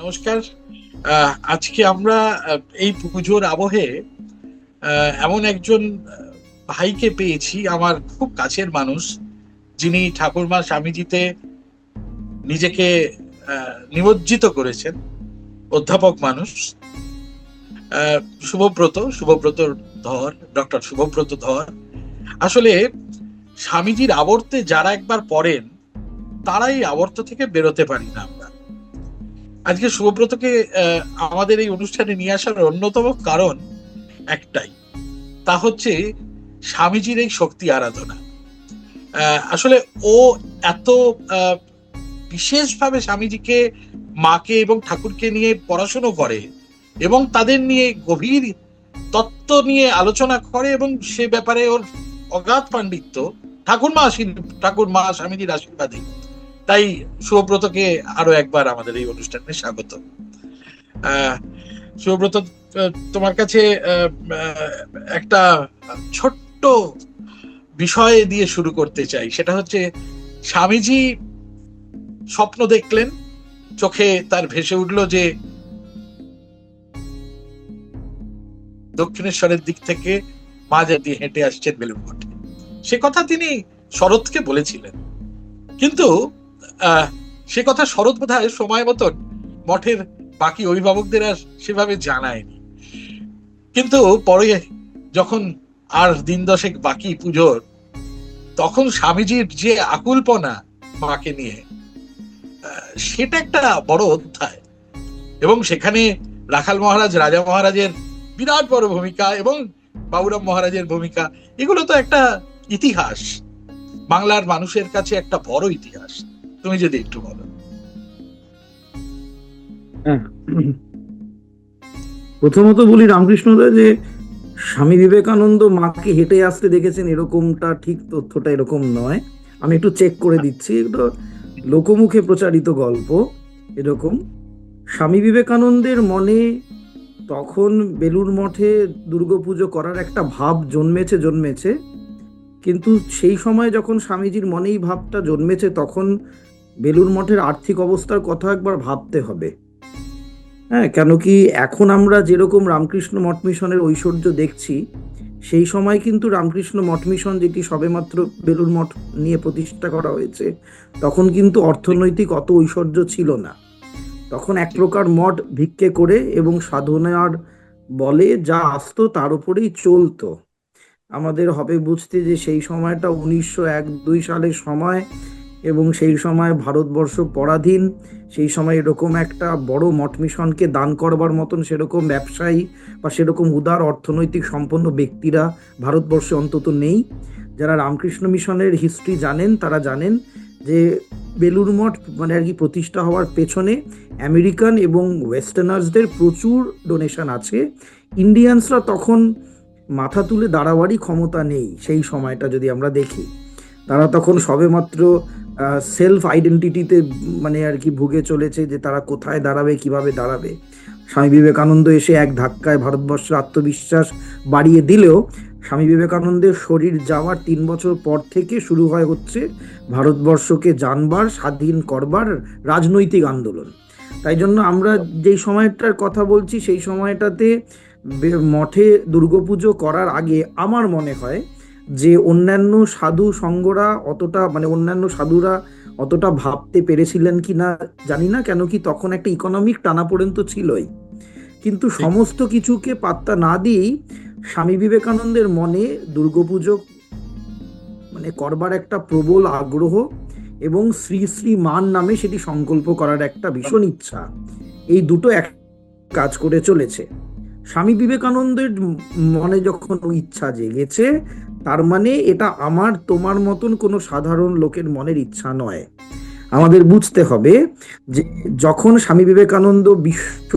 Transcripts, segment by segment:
নমস্কার। আজকে আমরা এই পুজোর আবহে এমন একজন ভাইকে পেয়েছি, আমার খুব কাছের মানুষ, যিনি ঠাকুরমা স্বামীজিতে নিজেকে নিমজ্জিত করেছেন, অধ্যাপক মানুষ। শুভব্রত শুভব্রত ধর, ডক্টর শুভব্রত ধর। আসলে, স্বামীজির আবর্তে যারা একবার পড়েন, তারাই আবর্ত থেকে বেরোতে পারি না। আজকে শুভব্রতকে আমাদের এই অনুষ্ঠানে নিয়ে আসার অন্যতম কারণ একটাই। তা হচ্ছে স্বামীজির এই শক্তি আরাধনা। আসলে ও এত বিশেষভাবে স্বামীজিকে, মাকে এবং ঠাকুরকে নিয়ে পড়াশুনো করে এবং তাদের নিয়ে গভীর তত্ত্ব নিয়ে আলোচনা করে এবং সে ব্যাপারে ওর অগাধ পাণ্ডিত্য ঠাকুর মা ঠাকুর মা স্বামীজির আশীর্বাদে। তাই শুভব্রতকে আরও একবার আমাদের এই অনুষ্ঠানে স্বাগত। শুভব্রত তোমার কাছে একটা ছোট্ট বিষয় দিয়ে শুরু করতে চাই। সেটা হচ্ছে, স্বামীজি স্বপ্ন দেখলেন, চোখে তার ভেসে উঠল যে দক্ষিণেশ্বরের দিক থেকে মাজা দিয়ে হেঁটে আসছেন বেলুন মঠে। সে কথা তিনি শরৎকে বলেছিলেন। কিন্তু সে কথা শরৎ বোধ হয় সময় মতন মঠের বাকি অভিভাবকদের আর সেভাবে জানায়নি। কিন্তু পরে যখন আর দিন দশেক বাকি পুজোর, তখন স্বামীজির যে আকুলপনা মাকে নিয়ে সেটা একটা বড় অধ্যায়। এবং সেখানে রাখাল মহারাজ, রাজা মহারাজের বিরাট বড় ভূমিকা এবং বাবুরাম মহারাজের ভূমিকা, এগুলো তো একটা ইতিহাস। বাংলার মানুষের কাছে একটা বড় ইতিহাস। তুমি যদি একটু বলো। প্রথমত বলি রামকৃষ্ণদা যে স্বামী বিবেকানন্দ মাকে হেঁটে আসতে দেখেছেন, এরকমটা ঠিক তথ্যটা এরকম নয়। আমি একটু চেক করে দিচ্ছি এটা লোকমুখে প্রচারিত গল্প, এরকম। স্বামী বিবেকানন্দের মনে তখন বেলুর মঠে দুর্গাপুজো করার একটা ভাব জন্মেছে জন্মেছে। কিন্তু সেই সময় যখন স্বামীজির মনেই ভাবটা জন্মেছে, তখন বেলুর মঠের আর্থিক অবস্থার কথা একবার ভাবতে হবে। হ্যাঁ কেন কি এখন আমরা যেরকম রামকৃষ্ণ মঠ মিশনের ঐশ্বর্য দেখছি, সেই সময় কিন্তু রামকৃষ্ণ মঠ মিশন যেটি সবেমাত্র বেলুর মঠ নিয়ে প্রতিষ্ঠা করা হয়েছে, তখন কিন্তু অর্থনৈতিক অত ঐশ্বর্য ছিল না। তখন এক প্রকার মঠ ভিক্ষে করে এবং সাধনার বলে যা আসতো তার উপরেই চলতো। আমাদের হবে বুঝতে যে সেই সময়টা উনিশশো এক দুই সালের সময় এবং সেই সময় ভারতবর্ষ পরাধীন, সেই সময় এরকম একটা বড় মঠ মিশনকে দান করবার মতন সেরকম ব্যবসায়ী বা সেরকম উদার অর্থনৈতিক সম্পন্ন ব্যক্তিরা ভারতবর্ষে অন্তত নেই। যারা রামকৃষ্ণ মিশনের হিস্ট্রি জানেন, তারা জানেন যে বেলুর মঠ মানে আর কি প্রতিষ্ঠা হওয়ার পেছনে আমেরিকান এবং ওয়েস্টার্নার্সদের প্রচুর ডোনেশন আছে। ইন্ডিয়ানসরা তখন মাথা তুলে দাঁড়াবারই ক্ষমতা নেই সেই সময়টা যদি আমরা দেখি। তারা তখন সবেমাত্র সেলফ আইডেন্টিটিতে মানে আর কি ভুগে চলেছে যে তারা কোথায় দাঁড়াবে, কীভাবে দাঁড়াবে। স্বামী বিবেকানন্দ এসে এক ধাক্কায় ভারতবর্ষের আত্মবিশ্বাস বাড়িয়ে দিলেও স্বামী বিবেকানন্দের শরীর যাওয়ার তিন বছর পর থেকে শুরু হয় হচ্ছে ভারতবর্ষকে জানবার, স্বাধীন করবার রাজনৈতিক আন্দোলন। তাই জন্য আমরা যেই সময়টার কথা বলছি, সেই সময়টাতে মঠে দুর্গাপুজো করার আগে আমার মনে হয় যে অন্যান্য সাধু সঙ্গরা অতটা মানে অন্যান্য সাধুরা অতটা ভাবতে পেরেছিলেন কি না জানি না কেন কি তখন একটা ইকোনমিক টানাপোড়েন তো ছিলই। কিন্তু সমস্ত কিছুকে পাত্তা না দিয়েই স্বামী বিবেকানন্দের মনে দুর্গাপুজো মানে করবার একটা প্রবল আগ্রহ এবং শ্রী শ্রী মান নামে সেটি সংকল্প করার একটা ভীষণ ইচ্ছা। এই দুটো এক কাজ করে চলেছে। স্বামী বিবেকানন্দের মনে যখন ইচ্ছা জেগেছে তার মানে এটা আমার, তোমার মতন কোনো সাধারণ লোকের মনের ইচ্ছা নয়। আমাদের বুঝতে হবে যে যখন স্বামী বিবেকানন্দ বিশ্ব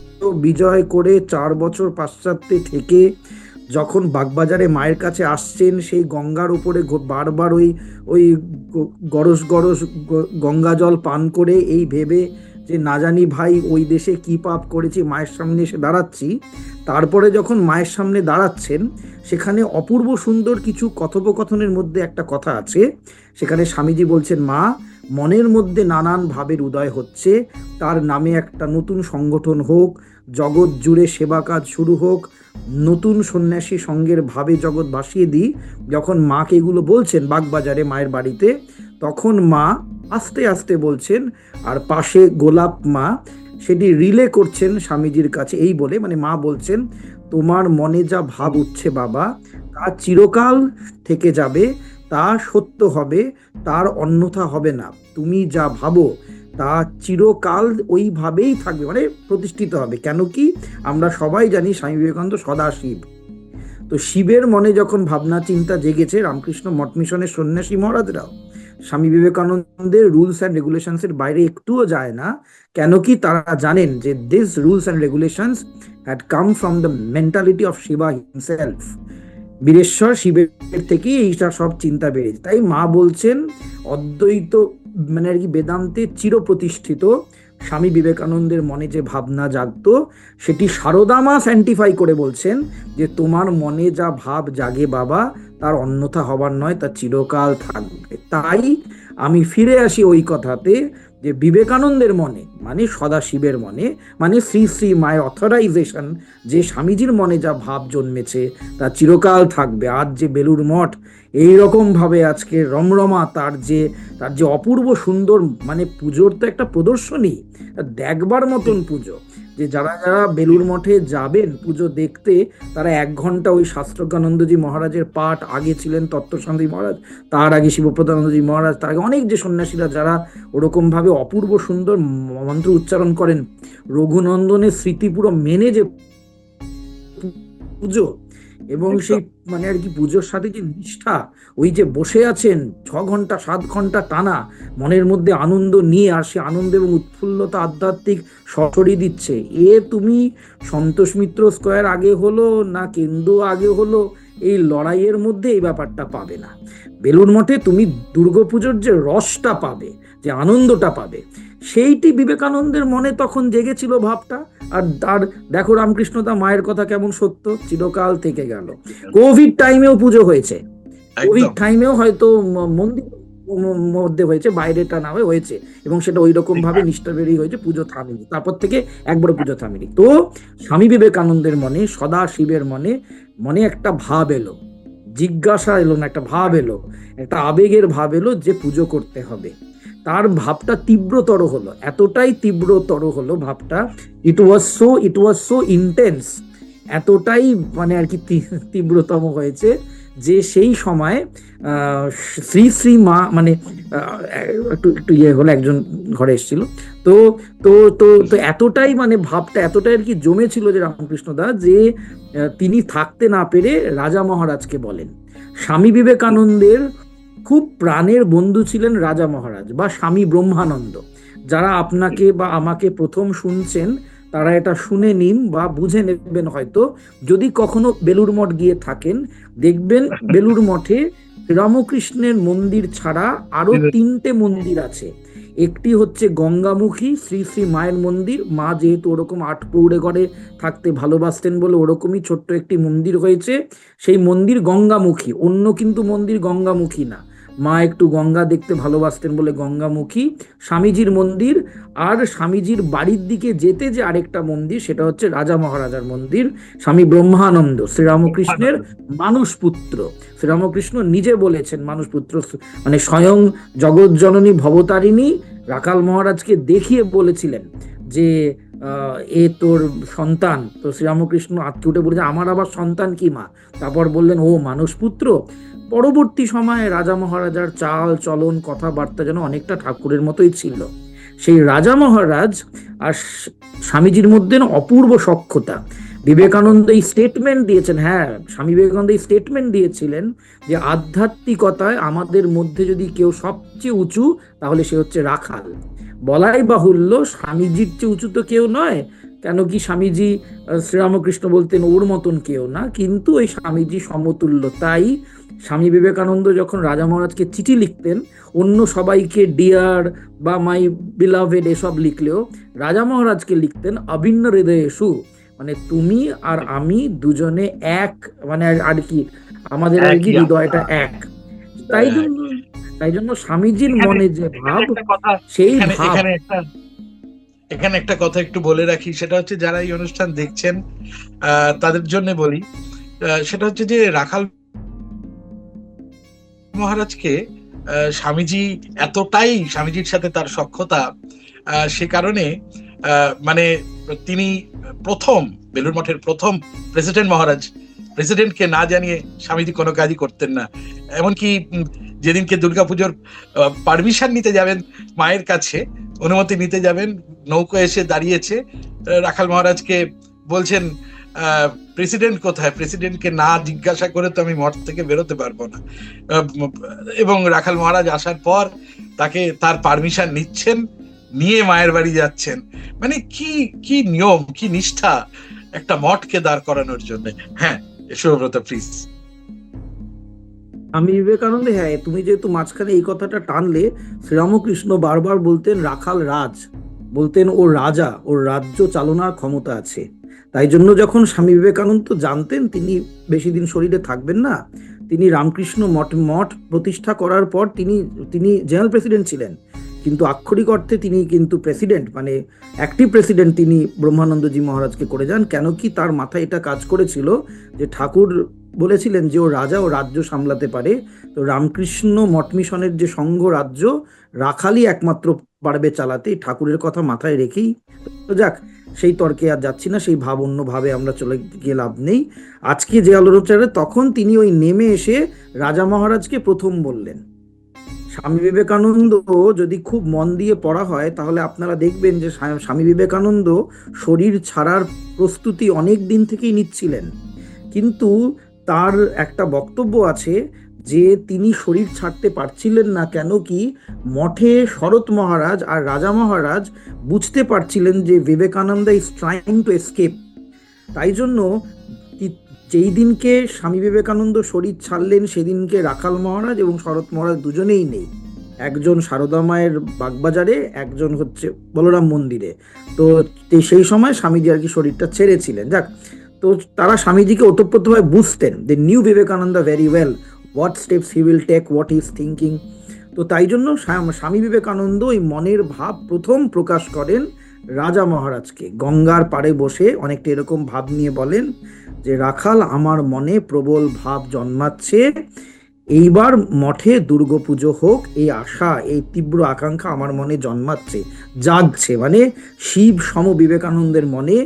বিজয় করে চার বছর পাশ্চাত্যে থেকে যখন বাগবাজারে মায়ের কাছে আসছেন, সেই গঙ্গার উপরে বারবার ওই ওই গরস গরস গঙ্গা জল পান করে এই ভেবে যে না জানি ভাই ওই দেশে কি পাপ করেছি, মায়ের সামনে এসে দাঁড়াচ্ছি। তারপরে যখন মায়ের সামনে দাঁড়াচ্ছেন, সেখানে অপূর্ব সুন্দর কিছু কথোপকথনের মধ্যে একটা কথা আছে। সেখানে স্বামীজি বলছেন, মা, মনের মধ্যে নানান ভাবের উদয় হচ্ছে। তার নামে একটা নতুন সংগঠন হোক, জগৎ জুড়ে সেবা কাজ শুরু হোক। নতুন সন্ন্যাসী সঙ্গের ভাবে জগৎ ভাসিয়ে দিই। যখন মাকে এগুলো বলছেন বাগবাজারে মায়ের বাড়িতে, তখন মা আস্তে আস্তে বলছেন, আর পাশে গোলাপ মা সেটি রিলে করছেন স্বামীজির কাছে, এই বলে মানে মা বলছেন, তোমার মনে যা ভাব উঠছে বাবা, তা চিরকাল থেকে যাবে, তা সত্য হবে, তার অন্যথা হবে না। তুমি যা ভাবো, তা চিরকাল ওইভাবেই থাকবে মানে প্রতিষ্ঠিত হবে। কেন কি? আমরা সবাই জানি স্বামী বিবেকানন্দ সদা শিব। তো শিবের মনে যখন ভাবনা চিন্তা জেগেছে, রামকৃষ্ণ মঠ মিশনের সন্ন্যাসী মহারাজরাও স্বামী বিবেকানন্দের রুলস অ্যান্ড রেগুলেশনসের বাইরে একটুও যায় না, কেন কি তারা জানেন যে this rules and regulations had come from the mentality of Shiva himself Bireswar শিবের থেকে এইটা সব চিন্তা বেড়েছে। তাই মা বলছেন, অদ্বৈত মানে আর কি বেদান্তে চিরপ্রতিষ্ঠিত, স্বামী বিবেকানন্দের মনে যে ভাবনা জাগত, সেটি সারদামা স্যান্টিফাই করে বলছেন যে তোমার মনে যা ভাব জাগে বাবা তার অন্যথা হবার নয়, তা চিরকাল থাকবে। তাই আমি ফিরে আসি ওই কথাতে যে বিবেকানন্দের মনে মানে সদাশিবের মনে মানে শ্রী শ্রী মায়ের অথরাইজেশন যে স্বামীজির মনে যা ভাব জন্মেছে, তা চিরকাল থাকবে। আজ যে বেলুর মঠ এইরকম ভাবে আজকে রমরমা তার যে তার যে অপূর্ব সুন্দর মানে পুজোর তো একটা প্রদর্শনী দেখবার মতন পুজো। যে যারা যারা বেলুর মঠে যাবেন পুজো দেখতে, তারা এক ঘণ্টা ওই শাস্ত্রজ্ঞানন্দজি মহারাজের পাঠ আগে ছিলেন তত্ত্বশান্তি মহারাজ, তার আগে শিবপ্রদানন্দজি মহারাজ, তার আগে অনেক যে সন্ন্যাসীরা যারা ওরকমভাবে অপূর্ব সুন্দর মন্ত্র উচ্চারণ করেন। রঘুনন্দনের স্মৃতি পুরো মেনে যে পুজো এবং সেই মানে আর কি পুজোর সাথে যে নিষ্ঠা? ওই যে বসে আছেন ছ ঘণ্টা সাত ঘণ্টা টানা মনের মধ্যে আনন্দ নিয়ে আর সে আনন্দ এবং উৎফুল্লতা আধ্যাত্মিক সশরী দিচ্ছে। এ তুমি সন্তোষ মিত্র স্কোয়ার আগে হলো না কেন্দ্র আগে হলো? এই লড়াইয়ের মধ্যে এই ব্যাপারটা পাবে না। বেলুর মঠে তুমি দুর্গাপুজোর যে রসটা পাবে যে আনন্দটা পাবে সেইটি বিবেকানন্দের মনে তখন জেগেছিল ভাবটা। আর তার দেখো রামকৃষ্ণ রামকৃষ্ণদা মায়ের কথা কেমন সত্য চিরকাল থেকে গেল। কোভিড টাইমেও পুজো হয়েছে। কোভিড টাইমেও হয়তো মন্দির মধ্যে হয়েছে বাইরেটা না হয়ে হয়েছে। এবং সেটা ওই রকম ভাবে নিষ্ঠা বেরিয়ে হয়েছে পুজো থামেনি। তারপর থেকে একবার পুজো থামেনি। তো স্বামী বিবেকানন্দের মনে সদা শিবের মনে মনে একটা ভাব এলো। জিজ্ঞাসা এলো না একটা ভাব এলো। একটা আবেগের ভাব এলো যে পুজো করতে হবে। তার ভাবটা তীব্রতর হলো, এতটাই তীব্রতর হলো ভাবটা it was so it was so intense এতটাই মানে আর কি তীব্রতম হয়েছে যে সেই সময় শ্রী শ্রী মা মানে একটু একটু ইয়ে হলো, একজন ঘরে এসেছিল। তো তো তো তো এতটাই মানে ভাবটা, এতটাই আর কি জমেছিল যে রামকৃষ্ণ দা যে তিনি থাকতে না পেরে রাজা মহারাজকে বলেন। স্বামী বিবেকানন্দের খুব প্রাণের বন্ধু ছিলেন রাজা মহারাজ বা স্বামী ব্রহ্মানন্দ। যারা আপনাকে বা আমাকে প্রথম শুনছেন তারা এটা শুনে নিন বা বুঝে নেবেন হয়তো। যদি কখনো বেলুর মঠ গিয়ে থাকেন দেখবেন বেলুর মঠে রামকৃষ্ণের মন্দির ছাড়া আরও তিনটে মন্দির আছে। একটি হচ্ছে গঙ্গামুখী শ্রী শ্রী মায়ের মন্দির। মা যেহেতু ওরকম আট পৌড়ে ঘরে থাকতে ভালোবাসতেন বলে ওরকমই ছোট্ট একটি মন্দির হয়েছে। সেই মন্দির গঙ্গামুখী অন্য কিন্তু মন্দির গঙ্গামুখী না। মা একটু গঙ্গা দেখতে ভালোবাসতেন বলে গঙ্গামুখী। স্বামীজির মন্দির আর স্বামীজির বাড়ির দিকে যেতে যে আরেকটা মন্দির সেটা হচ্ছে রাজা মহারাজার মন্দির, স্বামী ব্রহ্মানন্দ, শ্রীরামকৃষ্ণের মানুষ পুত্র শ্রীরামকৃষ্ণ নিজে বলেছেন মানুষ পুত্র মানে স্বয়ং জগৎ জননী ভবতারিণী রাকাল মহারাজকে দেখিয়ে বলেছিলেন যে এ তোর সন্তান। তো শ্রীরামকৃষ্ণ আত্মীয় উঠে বলেছে, আমার আবার সন্তান কি মা? তারপর বললেন, ও মানুষ পুত্র পরবর্তী সময়ে রাজা মহারাজার চাল, চলন, কথাবার্তা যেন অনেকটা ঠাকুরের মতোই ছিল। সেই রাজা মহারাজ আর স্বামীজির মধ্যে অপূর্ব সক্ষতা বিবেকানন্দ এই স্টেটমেন্ট দিয়েছেন হ্যাঁ স্বামী বিবেকানন্দ এই স্টেটমেন্ট দিয়েছিলেন যে আধ্যাত্মিকতায় আমাদের মধ্যে যদি কেউ সবচেয়ে উঁচু, তাহলে সে হচ্ছে রাখাল। বলাই বাহুল্য, স্বামীজির চেয়ে উঁচু তো কেউ নয়, কেন কি স্বামীজি শ্রীরামকৃষ্ণ বলতেন ওর মতন কেউ না, কিন্তু ওই স্বামীজি সমতুল্য, তাই স্বামী বিবেকানন্দ যখন রাজা মহারাজকে চিঠি লিখতেন অন্য সবাইকে ডিয়ার বা মাই বিলাভেড এসব লিখলেও রাজা মহারাজকে লিখতেন অভিন্ন হৃদয়েশু মানে তুমি আর আমি দুজনে এক মানে আর- কি আমাদের আর কি হৃদয়টা এক। তাই জন্য তাই জন্য স্বামীজির মনে যে ভাব সেই ভাব। এখানে একটা এখানে একটা কথা একটু বলে রাখি সেটা হচ্ছে যারা এই অনুষ্ঠান দেখছেন আহ, তাদের জন্য বলি সেটা হচ্ছে যে রাখাল মহারাজকে স্বামীজি এতটাই স্বামীজির সাথে তার সক্ষতা সে কারণে মানে তিনি প্রথম বেলুর মঠের প্রথম প্রেসিডেন্ট মহারাজ প্রেসিডেন্টকে না জানিয়ে স্বামীজি কোনো কাজই করতেন না। এমনকি যেদিনকে দুর্গাপুজোর পারমিশন নিতে যাবেন মায়ের কাছে, অনুমতি নিতে যাবেন, নৌকো এসে দাঁড়িয়েছে রাখাল মহারাজকে বলছেন প্রেসিডেন্ট কোথায়? প্রেসিডেন্টকে না জিজ্ঞাসা করে তো আমি মঠ থেকে বেরোতে পারব না। এবং রাখাল মহারাজ আসার পর তাকে তার পারমিশন নিচ্ছেন, নিয়ে মায়ের বাড়ি যাচ্ছেন। মানে কি কি নিয়ম, কি নিষ্ঠা একটা মঠকে দাঁড় করানোর জন্য? হ্যাঁ শুভব্রত প্লিজ আমি বিবেকানন্দ হ্যাঁ তুমি যেহেতু মাঝখানে এই কথাটা টানলে, শ্রীরামকৃষ্ণ বারবার বলতেন রাখাল রাজ, বলতেন ও রাজা, ওর রাজ্য চালনার ক্ষমতা আছে। তাই জন্য যখন স্বামী বিবেকানন্দ জানতেন তিনি বেশি দিন শরীরে থাকবেন না, তিনি রামকৃষ্ণ মঠ মঠ প্রতিষ্ঠা করার পর তিনি তিনি জেনারেল প্রেসিডেন্ট ছিলেন। কিন্তু আক্ষরিক অর্থে তিনি কিন্তু প্রেসিডেন্ট মানে অ্যাক্টিভ প্রেসিডেন্ট তিনি ব্রহ্মানন্দজি মহারাজকে করে যান। কেন কি তার মাথায় এটা কাজ করেছিল যে ঠাকুর বলেছিলেন যে ও রাজা ও রাজ্য সামলাতে পারে। তো রামকৃষ্ণ মঠ মিশনের যে সংঘ রাজ্য, রাখালই একমাত্র পারবে চালাতে, ঠাকুরের কথা মাথায় রেখেই। তো যাক সেই তর্কে আর যাচ্ছি না, সেই ভাব অন্যভাবে আমরা চলে গিয়ে লাভ নেই। আজকে যে আলোচনায় তখন তিনি ওই নেমে এসে রাজা মহারাজকে প্রথম বললেন, স্বামী বিবেকানন্দ, যদি খুব মন দিয়ে পড়া হয়, তাহলে আপনারা দেখবেন যে স্বামী বিবেকানন্দ শরীর ছাড়ার প্রস্তুতি অনেক দিন থেকেই নিচ্ছিলেন। কিন্তু তার একটা বক্তব্য আছে যে তিনি শরীর ছাড়তে পারছিলেন না কেন কি মঠে শরৎ মহারাজ আর রাজা মহারাজ বুঝতে পারছিলেন যে Vivekananda is trying to escape তাই জন্য যেই দিনকে স্বামী বিবেকানন্দ শরীর ছাড়লেন, সেদিনকে রাখাল মহারাজ এবং শরৎ মহারাজ দুজনেই নেই। একজন সারদা মায়ের বাগবাজারে, একজন হচ্ছে বলরাম মন্দিরে। তো সেই সময় স্বামীজি আর কি শরীরটা ছেড়েছিলেন। যাক, তো তারা স্বামীজিকে ওতপ্রোতভাবে বুঝতেন they knew Vivekananda very well what steps he will take what is thinking তো তাই জন্য স্বামী বিবেকানন্দ এই মনের ভাব প্রথম প্রকাশ করেন রাজা মহারাজকে। গঙ্গার পাড়ে বসে অনেকটা এরকম ভাব নিয়ে বলেন যে, রাখাল, আমার মনে প্রবল ভাব জন্মাচ্ছে। এইবার মঠে দুর্গাপুজো হোক, এই আশা, এই তীব্র আকাঙ্ক্ষা আমার মনে জন্মাচ্ছে, জাগছে। মানে শিব, সম, বিবেকানন্দের মনে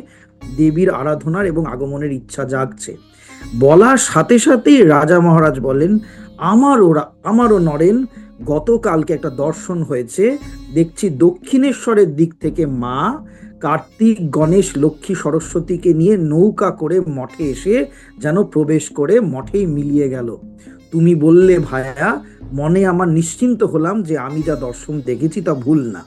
দেবীর আরাধনার এবং আগমনের ইচ্ছা জাগছে। বলার সাথে সাথেই রাজা মহারাজ বলেন, আমারও রা- আমারও নরেন, গতকালকে একটা দর্শন হয়েছে। দেখছি দক্ষিণেশ্বরের দিক থেকে মা, কার্তিক, গণেশ, লক্ষ্মী, সরস্বতীকে নিয়ে নৌকা করে মঠে এসে যেন প্রবেশ করে মঠেই মিলিয়ে গেল। তুমি বললে, ভায়া, মনে আমার নিশ্চিন্ত হলাম যে আমি যা দর্শন দেখেছি তা ভুল না।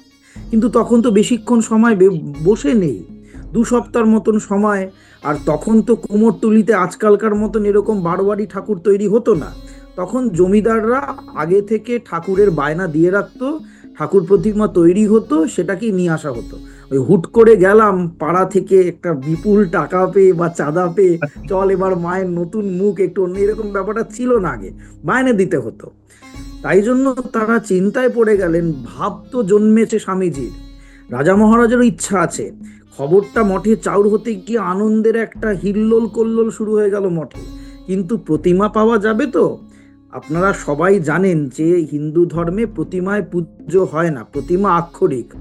কিন্তু তখন তো বেশিক্ষণ সময় বসে নেই। দু সপ্তাহ মতন সময় আর তখন তো কুমোরটুলিতে আজকালকার মতন এরকম বারোয়ারি ঠাকুর তৈরি হতো না। তখন জমিদাররা আগে থেকে ঠাকুরের বায়না দিয়ে রাখতো, ঠাকুর প্রতিমা তৈরি হতো, সেটাকেই নিয়ে আসা হতো। ওই হুট করে গেলাম, পাড়া থেকে একটা বিপুল টাকা পেয়ে বা চাঁদা পেয়ে, চল এবার মায়ের নতুন মুখ একটু অন্য, এরকম ব্যাপারটা ছিল না আগে, বায়না দিতে হতো। তাই জন্য তারা চিন্তায় পড়ে গেলেন, ভাব তো জন্মেছে স্বামীজির। রাজা মহারাজেরও ইচ্ছা আছে। খবরটা মঠে চাউর হতে গিয়ে আনন্দের একটা হিল্লোল কল্লোল শুরু হয়ে গেল মঠে। কিন্তু প্রতিমা পাওয়া যাবে তো? আপনারা সবাই জানেন যে হিন্দু ধর্মে প্রতিমায় পুজো হয় না, প্রতিমা আক্ষরিক।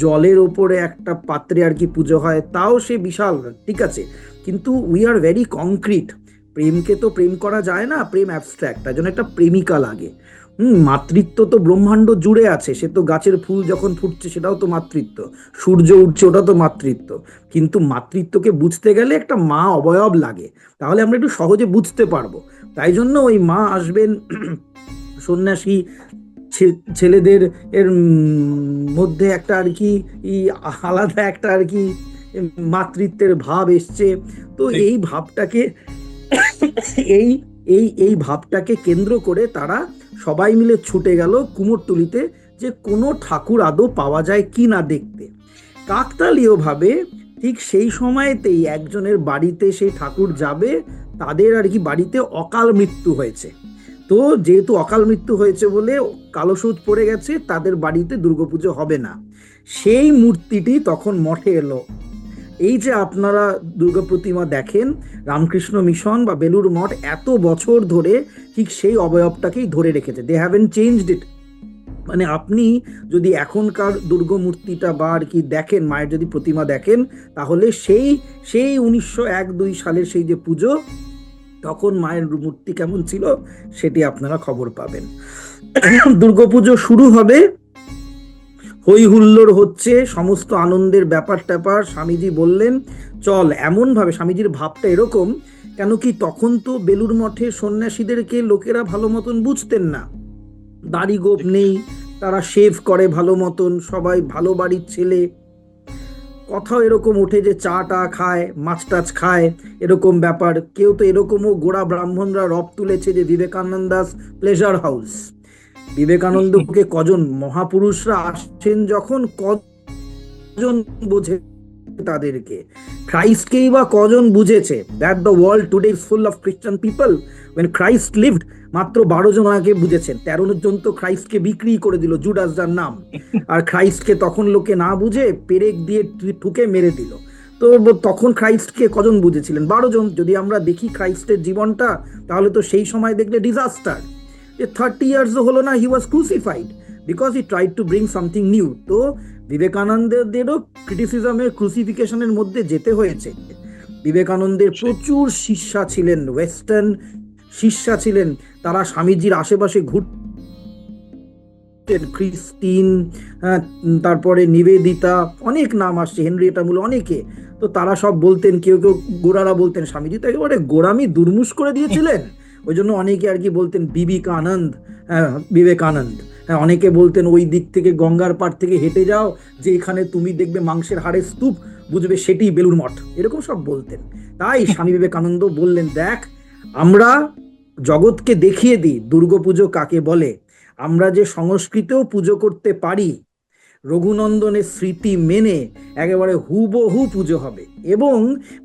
জলের ওপরে একটা পাত্রে আর কি পুজো হয়, তাও সে বিশাল, ঠিক আছে। কিন্তু উই আর ভেরি কংক্রিট প্রেমকে তো প্রেম করা যায় না, প্রেম অ্যাবস্ট্রাক্ট তার জন্য একটা প্রেমিকা লাগে। হুম মাতৃত্ব তো ব্রহ্মাণ্ড জুড়ে আছে সে তো গাছের ফুল যখন ফুটছে সেটাও তো মাতৃত্ব। সূর্য উঠছে ওটা তো মাতৃত্ব। কিন্তু মাতৃত্বকে বুঝতে গেলে একটা মা অবয়ব লাগে। তাহলে আমরা একটু সহজে বুঝতে পারব। তাই জন্য ওই মা আসবেন সন্ন্যাসী ছে- ছেলেদের এর মধ্যে একটা আর কি আলাদা একটা আর কি মাতৃত্বের ভাব এসছে। তো এই ভাবটাকে এই এই এই ভাবটাকে কেন্দ্র করে তারা সবাই মিলে ছুটে গেল কুমোরটুলিতে যে কোনো ঠাকুর আদৌ পাওয়া যায় কি না দেখতে। কাকতালীয়ভাবে ঠিক সেই সময়তেই একজনের বাড়িতে সেই ঠাকুর যাবে, তাদের আর কি বাড়িতে অকাল মৃত্যু হয়েছে। তো যেহেতু অকাল মৃত্যু হয়েছে বলে কালো সুদ পড়ে গেছে, তাদের বাড়িতে দুর্গাপুজো হবে না। সেই মূর্তিটি তখন মঠে এলো। এই যে আপনারা দুর্গা প্রতিমা দেখেন, রামকৃষ্ণ মিশন বা বেলুর মঠ এত বছর ধরে ঠিক সেই অবয়বটাকেই ধরে রেখেছে। দে হ্যাভেন চেঞ্জড ইট মানে আপনি যদি এখনকার দুর্গা মূর্তিটা বা আর কি দেখেন, মায়ের যদি প্রতিমা দেখেন, তাহলে সেই সেই উনিশশো এক দুই সালের সেই যে পুজো, তখন মায়ের মূর্তি কেমন ছিল, সেটি আপনারা খবর পাবেন। দুর্গাপুজো শুরু হবে হই হুল্লোড় হচ্ছে, সমস্ত আনন্দের ব্যাপার ট্যাপার স্বামীজি বললেন, চল, এমনভাবে স্বামীজির ভাবটা এরকম, কেন কি তখন তো বেলুর মঠে সন্ন্যাসীদেরকে লোকেরা ভালো মতন বুঝতেন না। দাড়ি গোপ নেই, তারা শেভ করে ভালো মতন, সবাই ভালো বাড়ির ছেলে। কথাও এরকম ওঠে যে চা টা খায়, মাছ টাছ খায়, এরকম ব্যাপার। কেউ তো এরকমও গোড়া ব্রাহ্মণরা রব তুলেছে যে বিবেকানন্দাস প্লেজার হাউস বিবেকানন্দকে কজন মহাপুরুষরা আসছেন যখন কজন বোঝে তাদেরকে? খ্রাইস্টকেই বা কজন বুঝেছে? That the world today is full of Christian people when Christ lived মাত্র বারো জন আগে বুঝেছেন। তেরো জন তো খ্রাইস্টকে বিক্রি করে দিল জুডাস যার নাম। আর খ্রাইস্টকে তখন লোকে না বুঝে পেরেক দিয়ে ঠুকে মেরে দিল। তো তখন খ্রাইস্টকে কজন বুঝেছিলেন? বারো জন। যদি আমরা দেখি খ্রাইস্টের জীবনটা, তাহলে তো সেই সময় দেখলে ডিজাস্টার যে থার্টি ইয়ার্স হলো না he was crucified because he tried to bring something new তো বিবেকানন্দেরও ক্রিটিসিজমের ক্রুসিফিকেশনের মধ্যে যেতে হয়েছে। বিবেকানন্দের প্রচুর শিষ্যা ছিলেন ওয়েস্টার্ন শিষ্যা ছিলেন। তারা স্বামীজির আশেপাশে ঘুরতেন ক্রিস্টিন হ্যাঁ, তারপরে নিবেদিতা অনেক নাম আসছে হেনরিয়েটা মূল অনেকে। তো তারা সব বলতেন কেউ কেউ গোড়ারা বলতেন স্বামীজি তো একেবারে গোড়ামি দুর্মুষ করে দিয়েছিলেন। ওই জন্য অনেকে আর কি বলতেন বিবেকানন্দ হ্যাঁ বিবেকানন্দ। হ্যাঁ অনেকে বলতেন ওই দিক থেকে, গঙ্গার পাড় থেকে হেঁটে যাও, যে এখানে তুমি দেখবে মাংসের হাড়ের স্তূপ, বুঝবে সেটি বেলুর মঠ। এরকম সব বলতেন। তাই স্বামী বিবেকানন্দ বললেন, দেখ, আমরা জগৎকে দেখিয়ে দিই দুর্গাপুজো কাকে বলে? আমরা যে সংস্কৃতেও পুজো করতে পারি রঘুনন্দনের স্মৃতি মেনে একেবারে হুবহু পুজো হবে এবং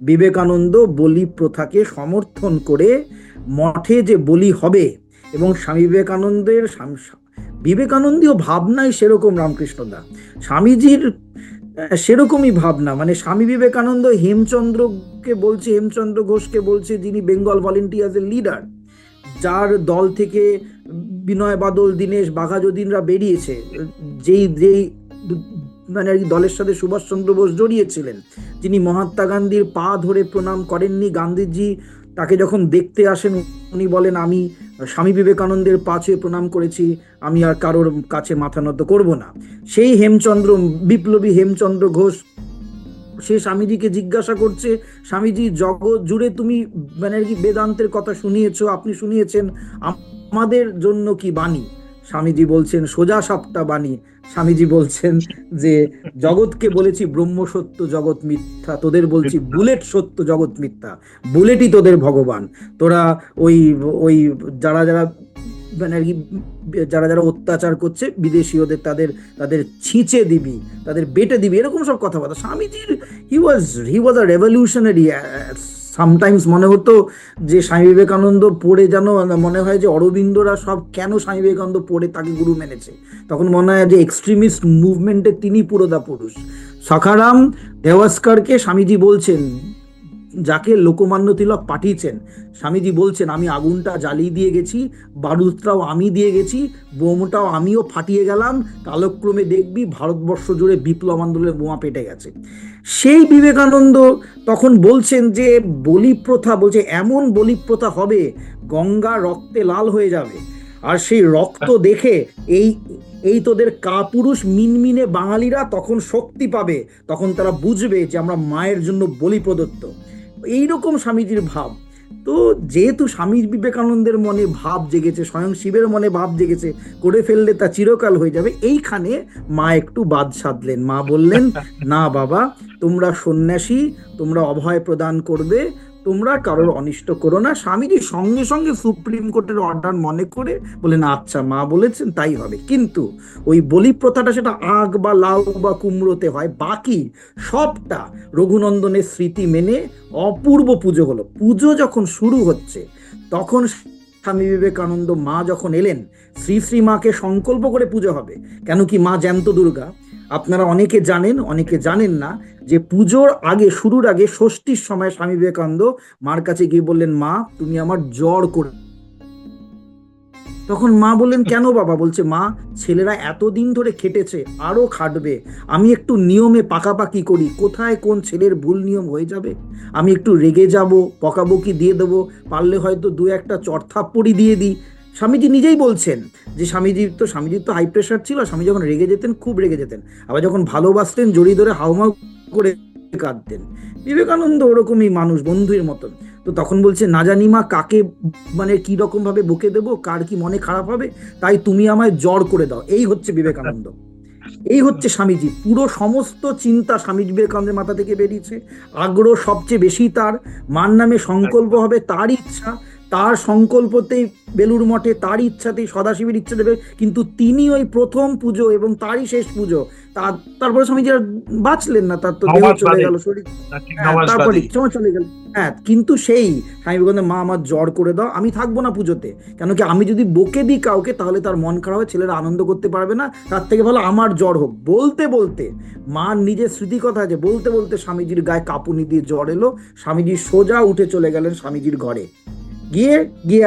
বিবেকানন্দ বলি প্রথাকে সমর্থন করে মঠে যে বলি হবে এবং স্বামী বিবেকানন্দের বিবেকানন্দীয় ভাবনাই সেরকম রামকৃষ্ণদা স্বামীজির সেরকমই ভাবনা মানে স্বামী বিবেকানন্দ হেমচন্দ্রকে বলছে, হেমচন্দ্র ঘোষকে বলছে যিনি বেঙ্গল ভলেন্টিয়ার্সের লিডার, যার দল থেকে বিনয় বাদল, দীনেশ বাঘাযতীনরা বেরিয়েছে, যেই যেই মানে আর কি দলের সাথে সুভাষচন্দ্র বোস জড়িয়েছিলেন, যিনি মহাত্মা গান্ধীর পা ধরে প্রণাম করেননি, গান্ধীজি তাকে যখন দেখতে আসেন, উনি বলেন, আমি স্বামী বিবেকানন্দের পা ছুঁয়ে প্রণাম করেছি, আমি আর কারোর কাছে মাথা নত করব না। সেই হেমচন্দ্র, বিপ্লবী হেমচন্দ্র ঘোষ, সে স্বামীজিকে জিজ্ঞাসা করছে, স্বামীজি, জগৎ জুড়ে তুমি মানে আর কি বেদান্তের কথা শুনিয়েছ, আপনি শুনিয়েছেন, আমাদের জন্য কি বাণী? স্বামীজি বলছেন, সোজা সাপটা বাণী। স্বামীজি বলছেন যে, জগৎকে বলেছি ব্রহ্ম সত্য, জগৎ মিথ্যা। তোদের বলছি বুলেট সত্য, জগৎ মিথ্যা। বুলেটই তোদের ভগবান। তোরা ওই ওই যারা যারা মানে আর কি, যারা যারা অত্যাচার করছে বিদেশিওদের তাদের তাদের ছিঁচে দিবি, তাদের বেটে দিবি, এরকম সব কথাবার্তা। স্বামীজির হি ওয়াজ হি ওয়াজ আ রেভলিউশনারি সামটাইমস মনে হতো যে স্বামী বিবেকানন্দ পড়ে যেন মনে হয় যে অরবিন্দরা সব কেন স্বামী বিবেকানন্দ পড়ে তাকে গুরু মেনেছে। তখন মনে হয় যে এক্সট্রিমিস্ট মুভমেন্টে তিনি পুরোদা পুরুষ। সখারাম দেওয়াস্কারকে স্বামীজি বলছেন যাকে লোকমান্য তিলক পাঠিয়েছেন। স্বামীজি বলছেন আমি আগুনটা জ্বালিয়ে দিয়ে গেছি বারুদটাও আমি দিয়ে গেছি বোমটাও আমিও ফাটিয়ে গেলাম কালক্রমে দেখবি ভারতবর্ষ জুড়ে বিপ্লব আন্দোলনের বোমা পেটে গেছে। সেই বিবেকানন্দ তখন বলছেন যে বলি প্রথা বলছে এমন বলি প্রথা হবে গঙ্গা রক্তে লাল হয়ে যাবে। আর সেই রক্ত দেখে এই এই তোদের কাপুরুষ মিনমিনে বাঙালিরা তখন শক্তি পাবে তখন তারা বুঝবে যে আমরা মায়ের জন্য বলি প্রদত্ত এইরকম স্বামীজির ভাব। তো যেহেতু স্বামী বিবেকানন্দের মনে ভাব জেগেছে, স্বয়ং শিবের মনে ভাব জেগেছে, করে ফেললে তা চিরকাল হয়ে যাবে, এইখানে মা একটু বাদ সাধলেন। মা বললেন, না বাবা, তোমরা সন্ন্যাসী, তোমরা অভয় প্রদান করবে তোমরা কারোর অনিষ্ট করো না। স্বামীজি সঙ্গে সঙ্গে সুপ্রিম কোর্টের অর্ডার মনে করে বলেন আচ্ছা মা বলেছেন, তাই হবে। কিন্তু ওই বলি প্রথাটা সেটা আগ বা লাউ বা কুমড়োতে হয়। বাকি সবটা রঘুনন্দনের স্মৃতি মেনে অপূর্ব পুজো হলো। পুজো যখন শুরু হচ্ছে, তখন স্বামী বিবেকানন্দ মা যখন এলেন, শ্রী শ্রী মাকে সংকল্প করে পুজো হবে। কেন কি মা জ্যান্ত দুর্গা? আপনারা অনেকে জানেন অনেকে জানেন না যে পুজোর আগে, শুরুর আগে, ষষ্ঠীর সময় স্বামী বিবেকানন্দ মার কাছে গিয়ে বললেন, মা, তুমি আমার জ্বর করে তখন মা বললেন, কেন বাবা? বলছে, মা, ছেলেরা এতদিন ধরে খেটেছে, আরও খাটবে। আমি একটু নিয়মে পাকাপাকি করি, কোথায় কোন ছেলের ভুল নিয়ম হয়ে যাবে? আমি একটু রেগে যাব, বকাবকি দিয়ে দেবো, পারলে হয়তো দু একটা চড়থাপ্পড়ি দিয়ে দিই। স্বামীজি নিজেই বলছেন যে স্বামীজির তো স্বামীজির তো হাই প্রেশার ছিল স্বামী যখন রেগে যেতেন, খুব রেগে যেতেন। আবার যখন ভালোবাসতেন জড়িয়ে ধরে হাউমাউ করে কাঁদতেন। বিবেকানন্দ ওরকমই মানুষ, বন্ধুর মতন। তো তখন বলছে, না জানি মা, কাকে মানে কি রকম ভাবে বকে দেবো, কার কি মনে খারাপ হবে, তাই তুমি আমায় জ্বর করে দাও। এই হচ্ছে বিবেকানন্দ। এই হচ্ছে স্বামীজি। পুরো সমস্ত চিন্তা স্বামী বিবেকানন্দের মাথা থেকে বেরিয়েছে। আগ্রহ সবচেয়ে বেশি তার। মার নামে সংকল্প হবে, তার ইচ্ছা তার সংকল্পতেই বেলুর মঠে তার ইচ্ছাতেই সদাশিবের ইচ্ছা দেবে কিন্তু তিনি ওই প্রথম পুজো এবং তারই শেষ পুজো তার তারপরে স্বামীজি আর বাঁচলেন না তার তো দেহ চলে গেল শরীর হ্যাঁ, তারপরে। চলে গেল। হ্যাঁ কিন্তু সেই স্বামী বিবেকানন্দ মা আমার জ্বর করে দাও আমি থাকব না পুজোতে। কেন কি আমি যদি বকে দিই কাউকে তাহলে তার মন খারাপ হয় ছেলেরা আনন্দ করতে পারবে না। তার থেকে ভালো আমার জ্বর হোক। বলতে বলতে মা নিজের স্মৃতি কথা আছে বলতে বলতে স্বামীজির গায়ে কাঁপুনি দিয়ে জ্বর এলো স্বামীজি সোজা উঠে চলে গেলেন স্বামীজির ঘরে। গিয়ে গিয়ে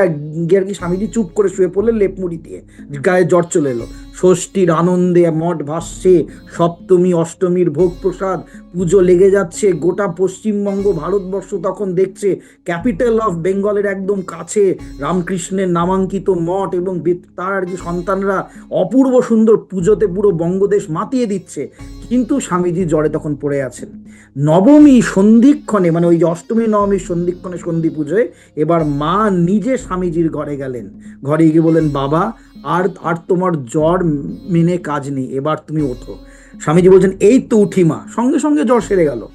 গিয়ে আর কি স্বামীজি চুপ করে শুয়ে পড়লেন লেপমুড়ি দিয়ে। গায়ে জ্বর চলে এলো। ষষ্ঠীর আনন্দে মঠ ভাসছে, সপ্তমী, অষ্টমীর ভোগ প্রসাদ, পুজো লেগে যাচ্ছে, গোটা পশ্চিমবঙ্গ, ভারতবর্ষ তখন দেখছে ক্যাপিটাল অফ বেঙ্গলের একদম কাছে, রামকৃষ্ণের নামাঙ্কিত মঠ এবং তার আর কি সন্তানরা অপূর্ব সুন্দর পুজোতে পুরো বঙ্গদেশ মাতিয়ে দিচ্ছে। কিন্তু স্বামীজি জ্বরে তখন পড়ে আছেন। নবমী সন্ধিক্ষণে মানে ওই যে অষ্টমী, নবমী সন্ধিক্ষণে সন্ধি পুজোয়, এবার মা নিজে স্বামীজির ঘরে গেলেন। ঘরে গিয়ে বললেন, বাবা, আর আর তোমার জ্বর মেনে কাজ নেই, এবার তুমি ওঠো। স্বামীজি বলছেন, এই তো উঠি মা। সঙ্গে সঙ্গে জ্বর সেরে গেল।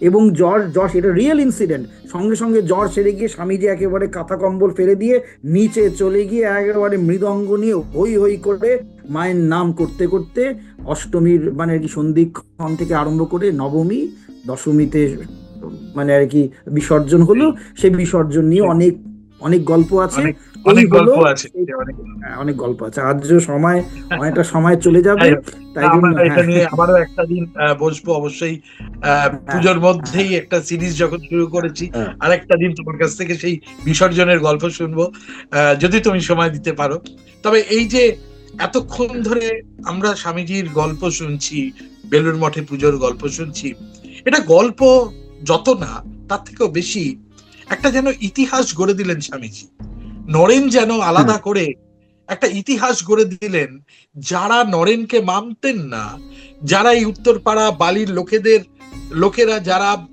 এবং জ্বর জ্বর, এটা রিয়েল ইনসিডেন্ট সঙ্গে সঙ্গে জ্বর সেরে গিয়ে স্বামীজি একেবারে কাঁথা কম্বল ফেলে দিয়ে নিচে চলে গিয়ে একেবারে মৃদঙ্গ নিয়ে হই হই করে মায়ের নাম করতে করতে অষ্টমীর মানে আর কি সন্ধিক্ষণ থেকে আরম্ভ করে নবমী দশমীতে মানে আর কি বিসর্জন হলো সেই বিসর্জন নিয়ে অনেক অনেক গল্প আছে। অনেক অনেক গল্প আছে অনেক হ্যাঁ, গল্প আছে। আজ সময় অনেকটা সময় চলে যাবে তাই জন্য এটা হ্যাঁ, নিয়ে আবারও একটা দিন বসবো অবশ্যই। আহ, পুজোর মধ্যেই একটা সিরিজ যখন শুরু করেছি হ্যাঁ। আর একটা দিন তোমার কাছ থেকে সেই বিসর্জনের গল্প শুনব। আহ, যদি তুমি সময় দিতে পারো। তবে এই যে এতক্ষণ ধরে আমরা স্বামীজির গল্প শুনছি বেলুর মঠে পুজোর গল্প শুনছি। এটা গল্প যত না তার থেকেও বেশি একটা যেন ইতিহাস গড়ে দিলেন স্বামীজি। নরেন যেন আলাদা করে একটা ইতিহাস গড়ে দিলেন যারা নরেনকে মানতেন না যারা এই উত্তরপাড়া বালির লোকেদের লোকেরা যারা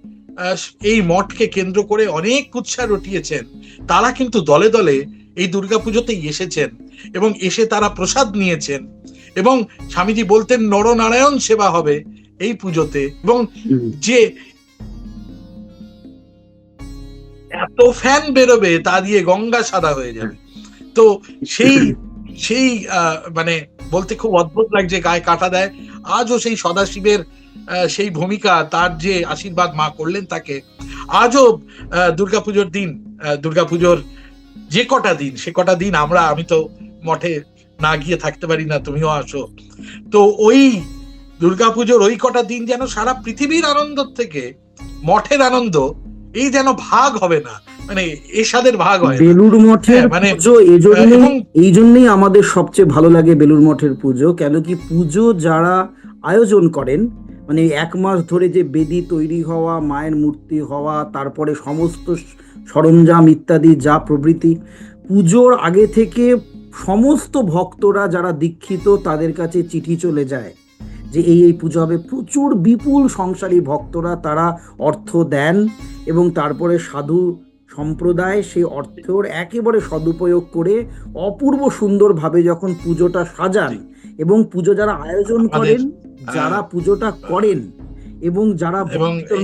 এই মঠকে কেন্দ্র করে অনেক কুৎসা রটিয়েছেন তারা কিন্তু দলে দলে এই দুর্গাপুজোতেই এসেছেন এবং এসে তারা প্রসাদ নিয়েছেন এবং স্বামীজি বলতেন নরনারায়ণ সেবা হবে এই পুজোতে। এবং যে এত ফ্যান বেরোবে তা দিয়ে গঙ্গা সাদা হয়ে যাবে। তো সেই সেই মানে বলতে খুব অদ্ভুত লাগছে গায়ে কাটা দেয়। আজও সেই সদাশিবের সেই ভূমিকা তার যে আশীর্বাদ মা করলেন তাকে। আজও আহ, দুর্গাপুজোর দিন আহ, দুর্গাপুজোর যে কটা দিন সে কটা দিন আমরা আমি তো মঠে না গিয়ে থাকতে পারি না তুমিও আসো তো ওই দুর্গাপুজোর ওই কটা দিন যেন সারা পৃথিবীর আনন্দ থেকে মঠের আনন্দ এই যেন ভাগ হবে না মানে এসাদের ভাগ হয়। বেলুর মঠের হ্যাঁ, মানে, এই জন্যই আমাদের সবচেয়ে ভালো লাগে বেলুর মঠের পুজো কেন কি পুজো যারা আয়োজন করেন মানে এক মাস ধরে যে বেদি তৈরি হওয়া মায়ের মূর্তি হওয়া তারপরে সমস্ত সরঞ্জাম ইত্যাদি যা প্রভৃতি। পুজোর আগে থেকে সমস্ত ভক্তরা যারা দীক্ষিত তাদের কাছে চিঠি চলে যায় যে এই এই পুজো হবে। প্রচুর বিপুল সংসারী ভক্তরা তারা অর্থ দেন এবং তারপরে সাধু সম্প্রদায় সেই অর্থের একেবারে সদুপয়োগ করে অপূর্ব সুন্দরভাবে যখন পুজোটা সাজান এবং পুজো যারা আয়োজন করেন যারা পুজোটা করেন এবং যারা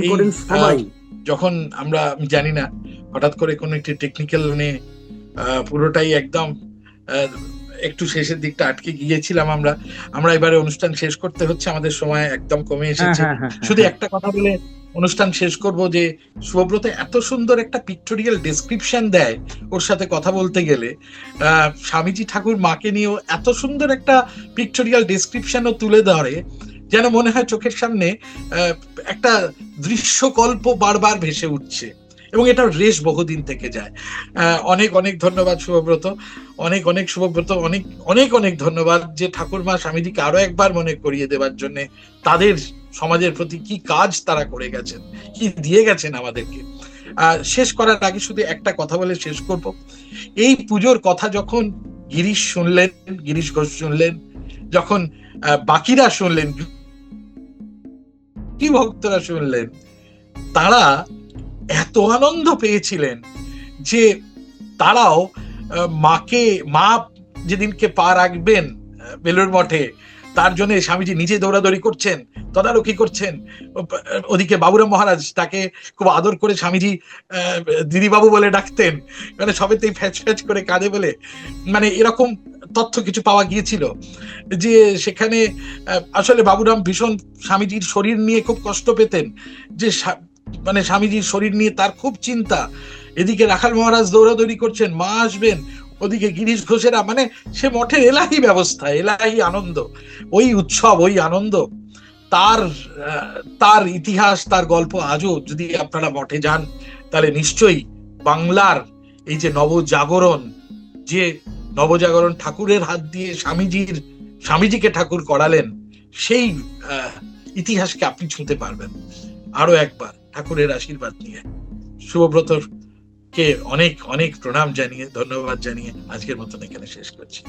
করেন সবাই যখন আমরা আমি জানি না হঠাৎ করে কোনো একটি টেকনিক্যাল নিয়ে আহ, পুরোটাই একদম একটু শেষের দিকটা আটকে গিয়েছিলাম আমরা। আমরা এবারে অনুষ্ঠান শেষ করতে হচ্ছে আমাদের সময় একদম কমে হ্যাঁ এসেছে। হ্যাঁ হ্যাঁ শুধু একটা কথা বলে অনুষ্ঠান শেষ করব যে শুভব্রত এত সুন্দর একটা পিক্টোরিয়াল ডেসক্রিপশন দেয় ওর সাথে কথা বলতে গেলে। আহ, স্বামীজি ঠাকুর মাকে নিয়েও এত সুন্দর একটা পিক্টোরিয়াল ডেসক্রিপশনও তুলে ধরে। যেন মনে হয় চোখের সামনে একটা দৃশ্যকল্প বারবার ভেসে উঠছে এবং এটা রেশ বহুদিন থেকে যায়। অনেক অনেক ধন্যবাদ শুভব্রত। অনেক অনেক শুভব্রত। অনেক অনেক অনেক ধন্যবাদ যে ঠাকুরমা স্বামীজিকে আরও একবার মনে করিয়ে দেওয়ার জন্য তাদের সমাজের প্রতি কি কাজ তারা করে গেছেন, কি দিয়ে গেছেন আমাদেরকে। শেষ করার আগে শুধু একটা কথা বলে শেষ করব। এই পুজোর কথা যখন গিরিশ শুনলেন, গিরিশ ঘোষ শুনলেন, যখন বাকিরা শুনলেন কি ভক্তরা শুনলেন? তারা এত আনন্দ পেয়েছিলেন যে তারাও মাকে, মা যেদিনকে পা রাখবেন বেলুড় মঠে তার জন্য স্বামীজি নিজে দৌড়াদৌড়ি করছেন, তদারকি করছেন। ওদিকে বাবুরাম মহারাজ তাকে খুব আদর করে স্বামীজি দিদিবাবু বলে ডাকতেন। মানে সবেতেই ফ্যাচ ফ্যাচ করে কাঁদে বলে। মানে এরকম তথ্য কিছু পাওয়া গিয়েছিল যে সেখানে আসলে বাবুরাম ভীষণ স্বামীজির শরীর নিয়ে খুব কষ্ট পেতেন। যে মানে স্বামীজির শরীর নিয়ে তার খুব চিন্তা। এদিকে রাখাল মহারাজ দৌড়াদৌড়ি করছেন, মা আসবেন ওদিকে গিরিশ ঘোষেরা মানে সে মঠের এলাহি ব্যবস্থা, এলাহি আনন্দ, ওই উৎসব, ওই আনন্দ। তার তার ইতিহাস, তার গল্প আজও যদি আপনারা মঠে যান, তাহলে নিশ্চয়ই বাংলার এই যে নবজাগরণ যে নবজাগরণ ঠাকুরের হাত দিয়ে স্বামীজির, স্বামীজিকে ঠাকুর করালেন, সেই ইতিহাসকে আপনি ছুঁতে পারবেন। আরও একবার ঠাকুরের আশীর্বাদ নিয়ে। শুভব্রতর। কে অনেক অনেক প্রণাম জানিয়ে ধন্যবাদ জানিয়ে আজকের মতন এখানে শেষ করছি।